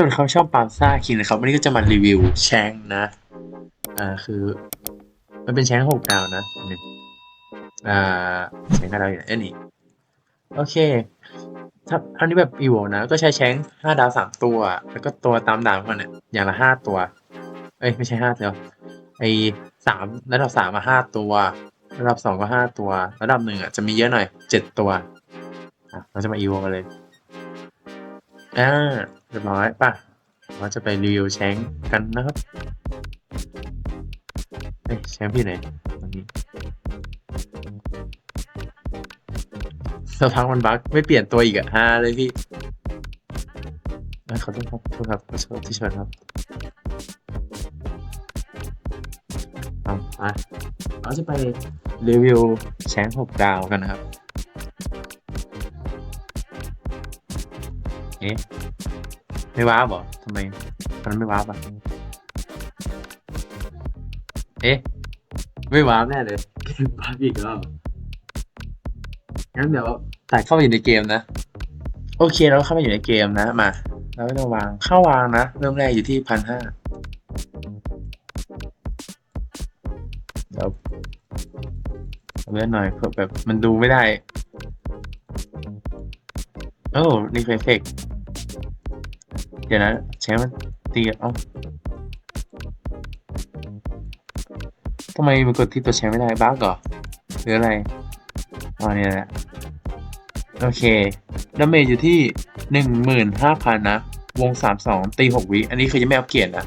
ส่วนเขาชอบปาล์มซ่าคิงนะครับวันนี้ก็จะมารีวิวแชงนะ อ่าคือ มันเป็นแชงหกดาวนะหนึ่งอ่าแชงห้าดาวอยู่ไหนเอ้นี่โอเคถ้าอันนี้แบบอีโวนะก็ใช้แชงห้าดาวสามตัว แล้วก็ตัวตามดาวมันเนี่ยอย่างละห้าตัว เอ้ยไม่ใช่ห้าตัวไอสามระดับสามมาห้าตัว ระดับสองก็ห้าตัว ระดับหนึ่งอะจะมีเยอะหน่อยเจ็ดตัวอะเราจะมาอีโวกันเลย อ่าเรียบร้อยป่ะเราจะไปรีวิวแชงกันนะครับเอ้ยแชงพี่ไหนตรงนี้สักพักมันบั๊กไม่เปลี่ยนตัวอีกอะฮาเลยพี่เอ้ยขอโทษครับโทษครับขอโทษที่ชวนครับเอาอะเราจะไปรีวิวแชงหกดาวกันนะครับ เอ๊ะไม่ว้าบเหรอทำไมมันไม่ว้าบอะเอ๊ะไม่ว้าบแน่เลยว้าบอีกแล้วงั้นเดี๋ยวตัดเข้าไปอยู่ในเกมนะ โอเคเราเข้ามาอยู่ในเกมนะมาเราก็จะวางเข้าวางนะ เริ่มแรกอยู่ที่พันห้าเดี๋ยวเอาเลื่อนหน่อยเผื่อแบบมันดูไม่ได้โอ้นี่เฟก เดี๋ยวนะใช้มันตีเอ้าทำไมมันกดที่ตัวใช้ไม่ได้บ้าเหรอหรืออะไรอ๋อเนี่ยแหละโอเคดาเมจอยู่ที่หนึ่งหมื่นห้าพันนะ วงสามสองตีหกวิ อันนี้คือยังไม่อัปเกรดนะ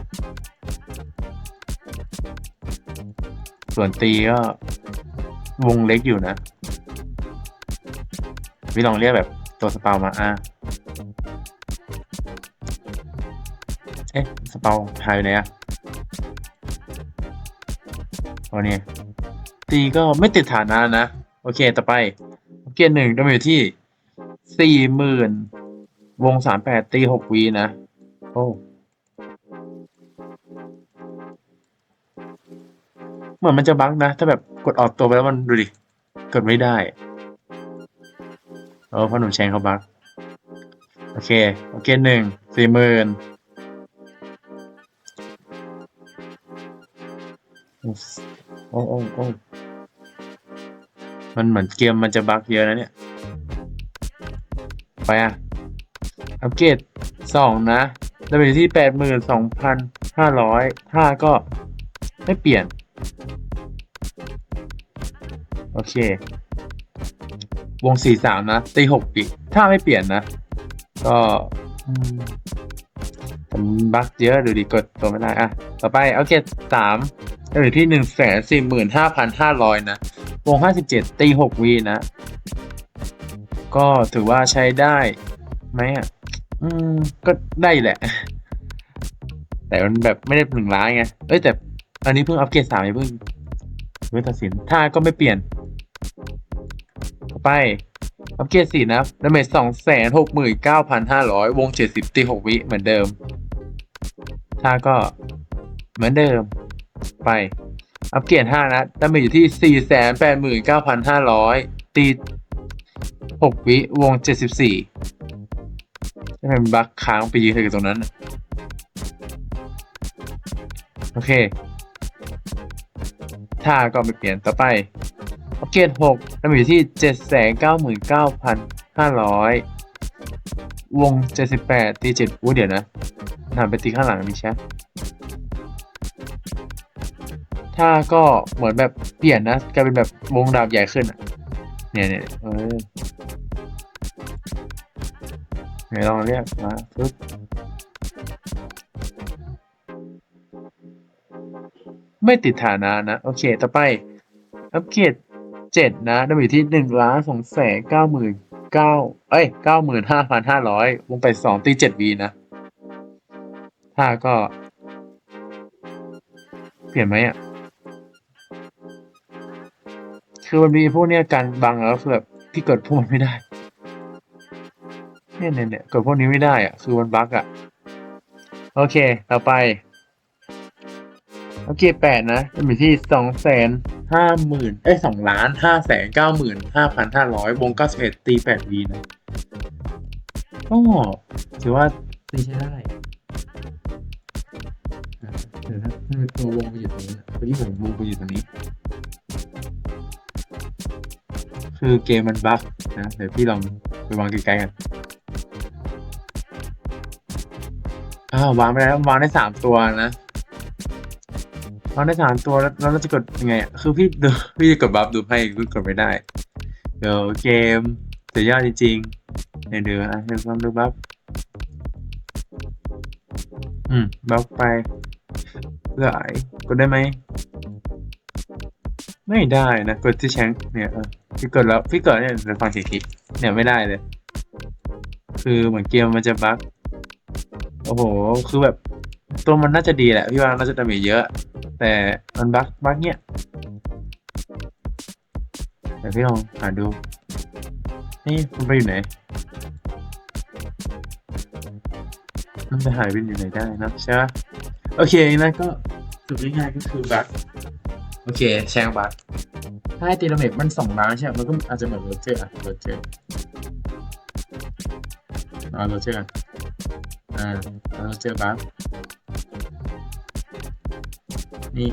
ส่วนตีก็ วงเล็กอยู่นะ วิลองเรียกแบบตัวสปาวมาอะ สเปาหายไปไหนอะโอ้เนี่ยตีก็ไม่ติดฐานะนะ โอเคต่อไปเกียร์หนึ่งต้องอยู่ที่สี่หมื่นวงสามแปดตีหกวีนะ โอ้เหมือนมันจะบั๊กนะ ถ้าแบบกดออกตัวไปแล้วมันดูดิ กดไม่ได้เออเพราะหนุ่มแชงเขาบั๊กโอเค โอเคหนึ่งสี่หมื่น โอ้โอ้โอ้มันเหมือนเกมมันจะบั๊กเยอะนะเนี่ย ไปอะ อัปเกรดสองนะแล้วไปที่แปดหมื่นสองพันห้าร้อยถ้าก็ไม่เปลี่ยน โอเค วงสี่สามนะ ตีหกปีถ้าไม่เปลี่ยนนะ ก็มผมบั๊กเยอะดูดิกดตัวไม่ได้อะ ต่อไป เอาเกตสาม อยู่ที่หนึ่งแสนสี่หมื่นห้าพันห้าร้อยนะ วงห้าสิบเจ็ดตีหกวีนะ ก็ถือว่าใช้ได้ไหมอะ อืม ก็ได้แหละ แต่มันแบบไม่ได้หนึ่งล้านไง เอ้ยแต่อันนี้เพิ่งอัปเกรดสามอย่าเพิ่งเพิ่งตัดสินถ้าก็ไม่เปลี่ยน ไปอัปเกรดสี่นะดาเมจสองแสนหกหมื่นเก้าพันห้าร้อยวงเจ็ดสิบตีหกวิเหมือนเดิมถ้าก็เหมือนเดิม ไป อัปเกรดห้านะดาเมจอยู่ที่สี่แสนแปดหมื่นเก้าพันห้าร้อยตีหกวิวงเจ็ดสิบสี่จะเป็นบัคค้างไปยืนอยู่ตรงนั้น โอเคถ้าก็ไม่เปลี่ยนต่อไปอัปเกรดหกดาเมจอยู่ที่เจ็ดแสนเก้าหมื่นเก้าพันห้าร้อยวงเจ็ดสิบแปดตีเจ็ดอู้เดี๋ยวนะหันไปตีข้างหลังดิใช่ ถ้าก็เหมือนแบบเปลี่ยนนะกลายเป็นแบบวงดาบใหญ่ขึ้นเนี่ยเนี่ยเออไหนลองเรียกมาปึ๊บไม่ติดฐานะนะ โอเค ต่อไป อัปเกรดเจ็ดนะดาเมจที่หนึ่งล้านสองแสนเก้าหมื่นเก้าเอ้ยเก้าหมื่นห้าพันห้าร้อยวงไปสองตีเจ็ดวีนะ ถ้าก็ เปลี่ยนไหมอะ คือมันมีพวกเนี้ยการบังแล้วแบบที่เกิดพวกมันไม่ได้เนี่ยเนี่ยเกิดพวกนี้ไม่ได้อะคือมันบั๊กอะโอเค ต่อไปโอเคแปดนะมีที่สองแสนห้าหมื่นเอ้สองล้านห้าแสนเก้าหมื่นห้าพันห้าร้อยวงเก้าสิบเอ็ดตีแปดวีนะก็ถือว่าตีใช้ได้เดี๋ยวนะตัววงไปอยู่ตรงนี้เมื่อกี้ผมวงไปอยู่ตรงนี้ คือเกมมันบั๊กนะเดี๋ยวพี่ลองไปวางไกลๆกันอ้าววางไปแล้ววางได้สามตัวนะวางได้สามตัวแล้วแล้วเราจะกดยังไงอะคือพี่ดูพี่จะกดบัฟดูให้ก็กดไม่ได้ เดี๋ยวเกมสุดยอดจริงๆเดี๋ยวดูอะเดี๋ยวลองดูบัฟอืมบัฟไปเพื่อไอกดได้ไหม ไม่ได้นะ กดที่แชงเนี่ยเออ พี่กดแล้วพี่กดเนี่ยจะฟังเสียงคลิปเนี่ยไม่ได้เลย คือเหมือนเกมมันจะบั๊กโอ้โห คือแบบ ตัวมันน่าจะดีแหละ พี่ว่าน่าจะดาเมจเยอะ แต่มันบั๊กบั๊กเนี่ยเดี๋ยวพี่ลองหาดู นี่มันไปอยู่ไหน มันจะหายไปอยู่ไหนได้นะใช่ปะโอเคนะก็สุดง่ายก็คือบั๊กโอเคแชงบั๊ก ถ้าให้ตีดาเมจมันสองล้านใช่ไหมมันก็อาจจะเหมือนโรเจอร์อะโรเจอร์เอาโรเจอร์อ่าโรเจอร์บั๊กนี่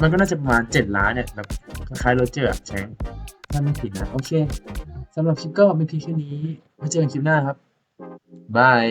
มันก็น่าจะประมาณเจ็ดล้านเนี่ยแบบคล้ายโรเจอร์อะแชงถ้าไม่ผิดนะ โอเคสำหรับคลิปก็มีเพียงแค่นี้ไว้เจอกันคลิปหน้าครับบาย